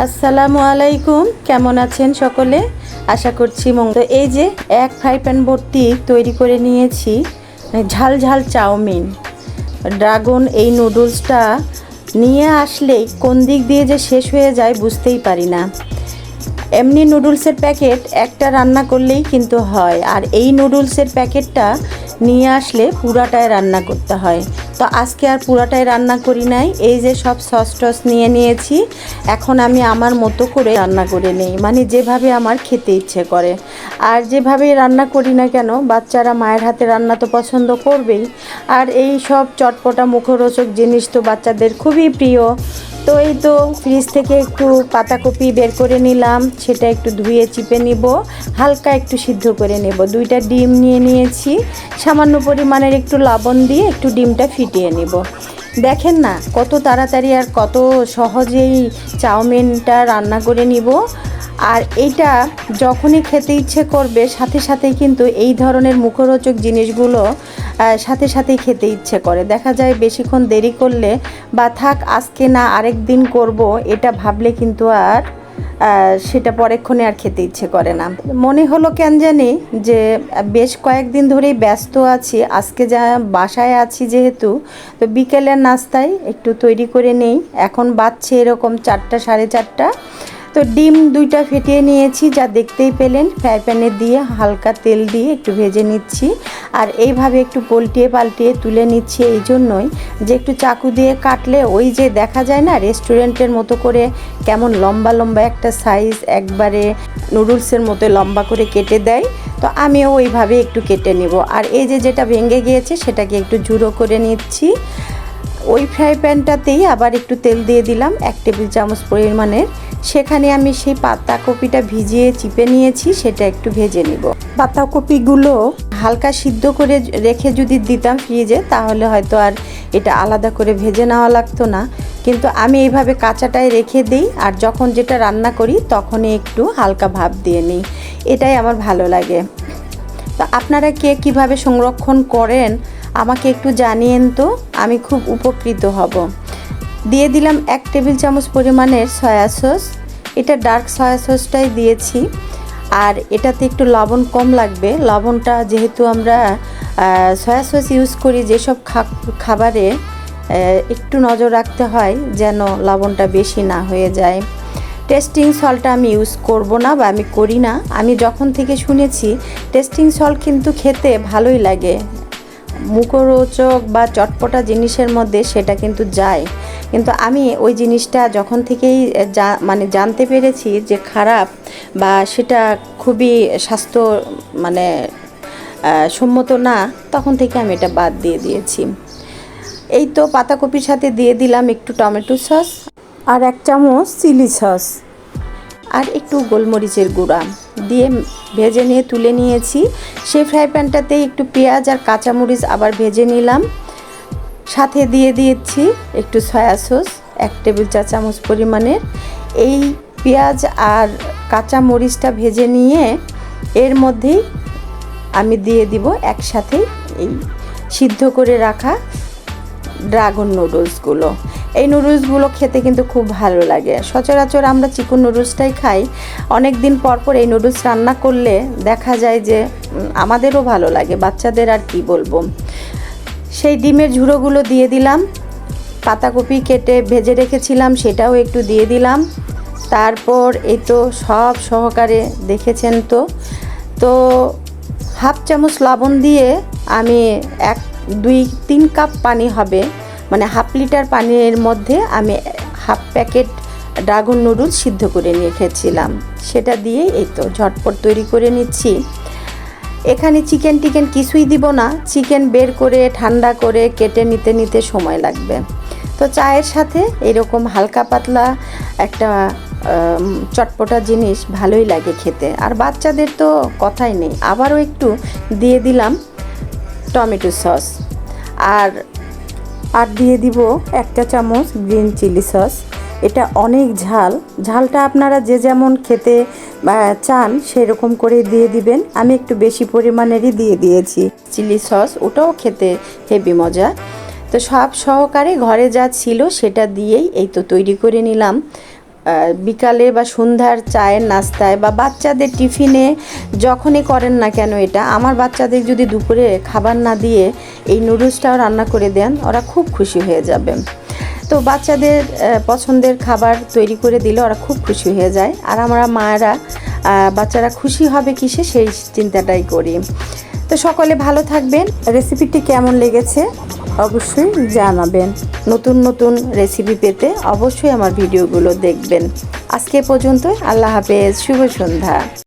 আসসালামু আলাইকুম, কেমন আছেন সকলে? আশা করছি মঙ্গ তো এই যে এক ফ্রাই প্যান ভর্তি তৈরি করে নিয়েছি, ঝাল ঝাল চাউমিন। ড্রাগন এই নুডলসটা নিয়ে আসলেই কোন দিক দিয়ে যে শেষ হয়ে যায় বুঝতেই পারি না। এমনি নুডলসের প্যাকেট একটা রান্না করলেই কিন্তু হয়, আর এই নুডলসের প্যাকেটটা নিয়ে আসলে পুরাটাই রান্না করতে হয়। তো আজকে আর পুরাটাই রান্না করি নাই। এই যে সব সস টস নিয়ে নিয়েছি। এখন আমি আমার মতো করে রান্না করে নেই। মানে যেভাবে আমার খেতে ইচ্ছে করে। আর যেভাবে রান্না করি না কেন, বাচ্চারা মায়ের হাতে রান্না তো পছন্দ করবেই। আর এই সব চটপটা মুখরোচক জিনিস তো বাচ্চাদের খুবই প্রিয়। তো এই তো ফ্রিজ থেকে একটু পাতাকপি বের করে নিলাম, সেটা একটু ধুয়ে চিপে নিব, হালকা একটু সিদ্ধ করে নেব। দুইটা ডিম নিয়ে নিয়েছি, সামান্য পরিমাণের একটু লবণ দিয়ে একটু ডিমটা ফিটিয়ে নেব। দেখেন না, কত তাড়াতাড়ি আর কত সহজেই চাউমিনটা রান্না করে নিব। আর এইটা যখনই খেতে ইচ্ছে করবে, সাথে সাথেই কিন্তু এই ধরনের মুখরোচক জিনিসগুলো সাথে সাথেই খেতে ইচ্ছে করে। দেখা যায় বেশিক্ষণ দেরি করলে বা থাক, আজকে না আরেক দিন করব, এটা ভাবলে কিন্তু আর সেটা পরেক্ষণে আর খেতে ইচ্ছে করে না। মনে হলো কেন জানি যে, বেশ কয়েকদিন ধরেই ব্যস্ত আছি, আজকে যা বাসায় আছি যেহেতু, তো বিকেলের নাস্তায় একটু তৈরি করে নেই। এখন বাজছে এরকম চারটা, সাড়ে চারটা। তো ডিম দুইটা ফেটিয়ে নিয়েছি, যা দেখতেই পেলেন। ফ্রাই প্যানে দিয়ে হালকা তেল দিয়ে একটু ভেজে নিচ্ছি। আর এইভাবে একটু পল্টিয়ে পাল্টিয়ে তুলে নিচ্ছি এই জন্যই যে একটু চাকু দিয়ে কাটলে ওই যে দেখা যায় না, রেস্টুরেন্টের মতো করে কেমন লম্বা লম্বা একটা সাইজ, একবারে নুডলসের মতো লম্বা করে কেটে দেয়। তো আমিও ওইভাবে একটু কেটে নিব। আর এই যে যেটা ভেঙে গিয়েছে, সেটাকে একটু জুড়ো করে নিচ্ছি। ওই ফ্রাই প্যানটাতেই আবার একটু তেল দিয়ে দিলাম, এক টেবিল চামচ পরিমাণের সেখানে আমি সেই পাতাকপিটা ভিজিয়ে চিপে নিয়েছি, সেটা একটু ভেজে নিব। পাতাকপিগুলো হালকা সিদ্ধ করে রেখে যদি দিতাম ফ্রিজে, তাহলে হয়তো আর এটা আলাদা করে ভেজে নেওয়া লাগতো না। কিন্তু আমি এইভাবে কাঁচাটাই রেখে দিই, আর যখন যেটা রান্না করি, তখনই একটু হালকা ভাব দিয়ে নিই। এটাই আমার ভালো লাগে। তো আপনারা কে কীভাবে সংরক্ষণ করেন আমাকে একটু জানিয়েন তো, আমি খুব উপকৃত হব। দিয়ে দিলাম এক টেবিল চামচ পরিমাণের সয়া সস। এটা ডার্ক সয়া সসটাই দিয়েছি। আর এটাতে একটু লবণ কম লাগবে। লবণটা যেহেতু আমরা সয়া সস ইউজ করি, যেসব খাবারে একটু নজর রাখতে হয় যেন লবণটা বেশি না হয়ে যায়। টেস্টিং সল্টটা আমি ইউজ করব না বা আমি করি না। আমি যখন থেকে শুনেছি টেস্টিং সল্ট কিন্তু খেতে ভালোই লাগে। মুখরোচক বা চটপটা জিনিসের মধ্যে সেটা কিন্তু যায়। কিন্তু আমি ওই জিনিসটা যখন থেকেই যা মানে জানতে পেরেছি যে খারাপ বা সেটা খুবই স্বাস্থ্য মানে সম্মত না, তখন থেকে আমি এটা বাদ দিয়ে দিয়েছি। এই তো পাতাকপির সাথে দিয়ে দিলাম একটু টমেটো সস আর এক চামচ চিলি সস। আর একটু গোলমরিচের গুঁড়া দিয়ে ভেজে নিয়ে তুলে নিয়েছি। সেই ফ্রাই প্যানটাতে একটু পেঁয়াজ আর কাঁচামরিচ আবার ভেজে নিলাম। সাথে দিয়ে দিয়েছি একটু সয়া সস, এক টেবিল চা চামচ পরিমাণের। এই পেঁয়াজ আর কাঁচা মরিচটা ভেজে নিয়ে এর মধ্যেই আমি দিয়ে দিব একসাথে এই সিদ্ধ করে রাখা ড্রাগন নুডলসগুলো। এই নুডলসগুলো খেতে কিন্তু খুব ভালো লাগে। সচরাচর আমরা চিকন নুডলসটাই খাই। অনেক দিন পর পর এই নুডলস রান্না করলে দেখা যায় যে আমাদেরও ভালো লাগে, বাচ্চাদের আর কি বলব। সেই ডিমের ঝুড়োগুলো দিয়ে দিলাম। পাতাকপি কেটে ভেজে রেখেছিলাম, সেটাও একটু দিয়ে দিলাম। তারপর এই তো সব সহকারে দেখেছেন তো। তো হাফ চামচ লবণ দিয়ে আমি এক, দুই, তিন কাপ পানি হবে। মানে হাফ লিটার পানির মধ্যে আমি হাফ প্যাকেট ড্রাগন নুডলস সিদ্ধ করে নিয়ে খেয়েছিলাম সেটা দিয়ে এই তো ঝটপট তৈরি করে নিচ্ছি। এখানে চিকেন টিকেন কিছুই দিব না, চিকেন বের করে, ঠান্ডা করে কেটে নিতে নিতে সময় লাগবে। তো চায়ের সাথে এরকম হালকা পাতলা একটা চটপটা জিনিস ভালোই লাগে খেতে। আর বাচ্চাদের তো কথাই নেই। আবারও একটু দিয়ে দিলাম টমেটো সস। আর আর দিয়ে দিব একটা চামচ গ্রিন চিলি সস। এটা অনেক ঝাল। ঝালটা আপনারা যে যেমন খেতে চান সেরকম করে দিয়ে দিবেন। আমি একটু বেশি পরিমাণেরই দিয়ে দিয়েছি চিলি সস। ওটাও খেতে হেভি মজা। তো সব সহকারে ঘরে যা ছিল সেটা দিয়েই এই তো তৈরি করে নিলাম। বিকালে বা সন্ধ্যার চায়ের নাস্তায় বা বাচ্চাদের টিফিনে যখনই করেন না কেন এটা, আমার বাচ্চাদের যদি দুপুরে খাবার না দিয়ে এই নুডলসটাও রান্না করে দেন, ওরা খুব খুশি হয়ে যাবে। তো বাচ্চাদের পছন্দের খাবার তৈরি করে দিলে ওরা খুব খুশি হয়ে যায়। আর আমরা মায়েরা বাচ্চারা খুশি হবে কিসে, সেই চিন্তাটাই করি। তো সকলে ভালো থাকবেন। রেসিপিটি কেমন লেগেছে? অবশ্যই জানাবেন। নতুন নতুন রেসিপি পেতে অবশ্যই আমার ভিডিওগুলো দেখবেন। আজকে পর্যন্ত আল্লাহ হাফেজ। শুভ সন্ধ্যা।